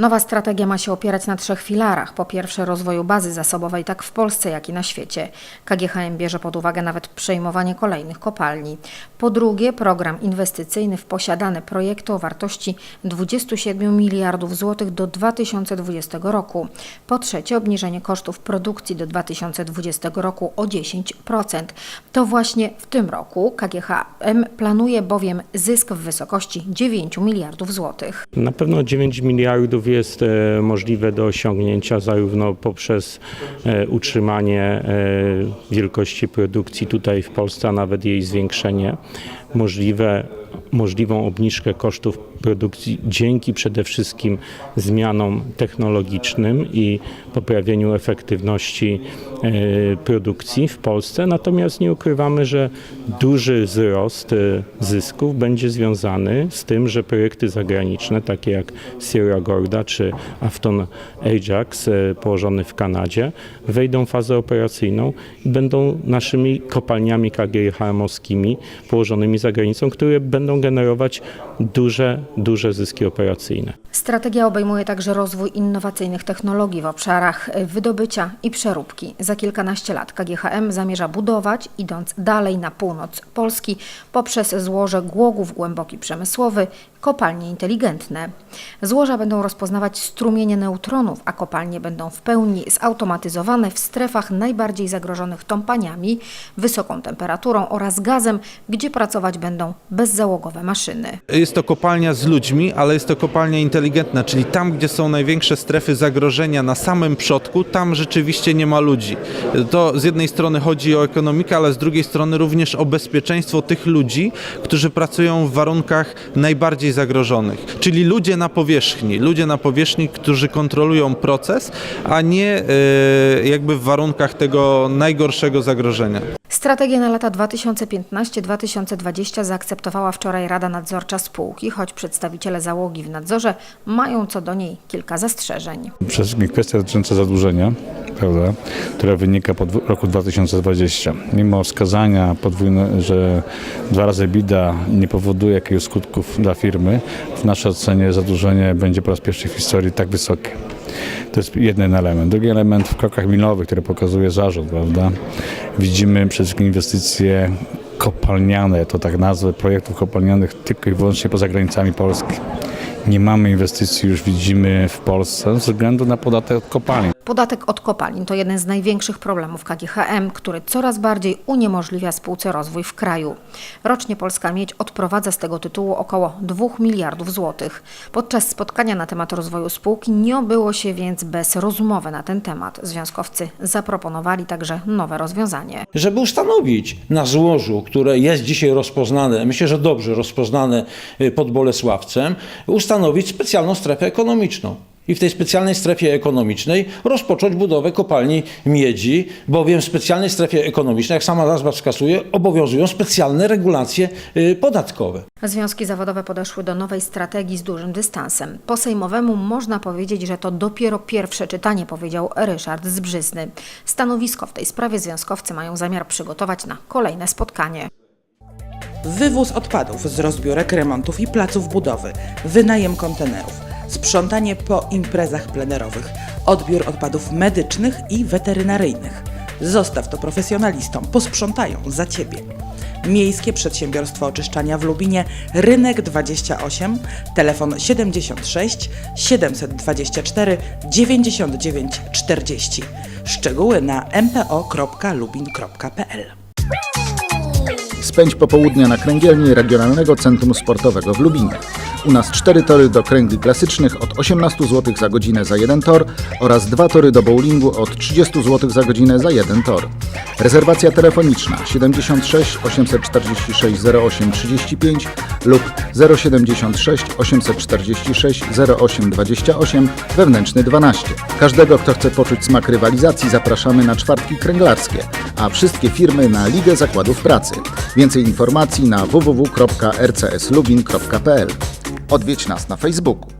Nowa strategia ma się opierać na trzech filarach. Po pierwsze rozwoju bazy zasobowej tak w Polsce, jak i na świecie. KGHM bierze pod uwagę nawet przejmowanie kolejnych kopalni. Po drugie program inwestycyjny w posiadane projekty o wartości 27 miliardów złotych do 2020 roku. Po trzecie obniżenie kosztów produkcji do 2020 roku o 10%. To właśnie w tym roku KGHM planuje bowiem zysk w wysokości 9 miliardów złotych. Na pewno 9 miliardów jest e, możliwe do osiągnięcia zarówno poprzez e, utrzymanie e, wielkości produkcji tutaj w Polsce, a nawet jej zwiększenie, możliwe, możliwą obniżkę kosztów produkcji dzięki przede wszystkim zmianom technologicznym i poprawieniu efektywności e, produkcji w Polsce. Natomiast nie ukrywamy, że duży wzrost e, zysków będzie związany z tym, że projekty zagraniczne, takie jak Sierra Gorda czy Afton Ajax e, położony w Kanadzie, wejdą w fazę operacyjną i będą naszymi kopalniami KGHM-owskimi położonymi za granicą, które będą generować duże, duże zyski operacyjne. Strategia obejmuje także rozwój innowacyjnych technologii w obszarach wydobycia i przeróbki. Za kilkanaście lat KGHM zamierza budować, idąc dalej na północ Polski, poprzez złoże Głogów Głęboki Przemysłowy, kopalnie inteligentne. Złoża będą rozpoznawać strumienie neutronów, a kopalnie będą w pełni zautomatyzowane w strefach najbardziej zagrożonych tąpaniami, wysoką temperaturą oraz gazem, gdzie pracować będą bezzałogowe maszyny. Jest to kopalnia z ludźmi, ale jest to kopalnia inteligentna, czyli tam, gdzie są największe strefy zagrożenia na samym przodku, tam rzeczywiście nie ma ludzi. To z jednej strony chodzi o ekonomikę, ale z drugiej strony również o bezpieczeństwo tych ludzi, którzy pracują w warunkach najbardziej zagrożonych. Czyli ludzie na powierzchni, ludzie na powierzchni, którzy kontrolują proces, a nie e, jakby w warunkach tego najgorszego zagrożenia. Strategię na lata 2015-2020 zaakceptowała wczoraj Rada Nadzorcza spółki, choć przedstawiciele załogi w nadzorze mają co do niej kilka zastrzeżeń. Przede wszystkim kwestia dotycząca zadłużenia, prawda, która wynika po roku 2020. Mimo wskazania podwójne, że dwa razy bida nie powoduje jakiegoś skutków dla firmy, w naszej ocenie zadłużenie będzie po raz pierwszy w historii tak wysokie. To jest jeden element. Drugi element w krokach milowych, który pokazuje zarząd, prawda. Widzimy przede wszystkim inwestycje kopalniane, to tak nazwę projektów kopalnianych tylko i wyłącznie poza granicami Polski. Nie mamy inwestycji, już widzimy w Polsce, ze względu na podatek od kopalin. Podatek od kopalin to jeden z największych problemów KGHM, który coraz bardziej uniemożliwia spółce rozwój w kraju. Rocznie Polska Miedź odprowadza z tego tytułu około 2 miliardów złotych. Podczas spotkania na temat rozwoju spółki nie obyło się więc bez rozmowy na ten temat. Związkowcy zaproponowali także nowe rozwiązanie. żeby ustanowić na złożu, które jest dzisiaj rozpoznane, myślę, że dobrze rozpoznane y, pod Bolesławcem, ustanowić specjalną strefę ekonomiczną. I w tej specjalnej strefie ekonomicznej rozpocząć budowę kopalni miedzi, bowiem w specjalnej strefie ekonomicznej, jak sama nazwa wskazuje, obowiązują specjalne regulacje y, podatkowe. Związki zawodowe podeszły do nowej strategii z dużym dystansem. Po sejmowemu można powiedzieć, że to dopiero pierwsze czytanie, powiedział Ryszard Zbrzyzny. Stanowisko w tej sprawie związkowcy mają zamiar przygotować na kolejne spotkanie. Wywóz odpadów z rozbiórek, remontów i placów budowy, wynajem kontenerów, sprzątanie po imprezach plenerowych, odbiór odpadów medycznych i weterynaryjnych. Zostaw to profesjonalistom, posprzątają za Ciebie. Miejskie Przedsiębiorstwo Oczyszczania w Lubinie, Rynek 28, telefon 76 724 99 40. Szczegóły na mpo.lubin.pl Spędź popołudnia na kręgielni Regionalnego Centrum Sportowego w Lubinie. U nas cztery tory do kręgli klasycznych od 18 zł za godzinę za jeden tor oraz dwa tory do bowlingu od 30 zł za godzinę za jeden tor. Rezerwacja telefoniczna 76 846 08 35 lub 076 846 08 28 wewnętrzny 12. Każdego, kto chce poczuć smak rywalizacji zapraszamy na czwartki kręglarskie, a wszystkie firmy na Ligę Zakładów Pracy. Więcej informacji na www.rcslubin.pl. Odwiedź nas na Facebooku.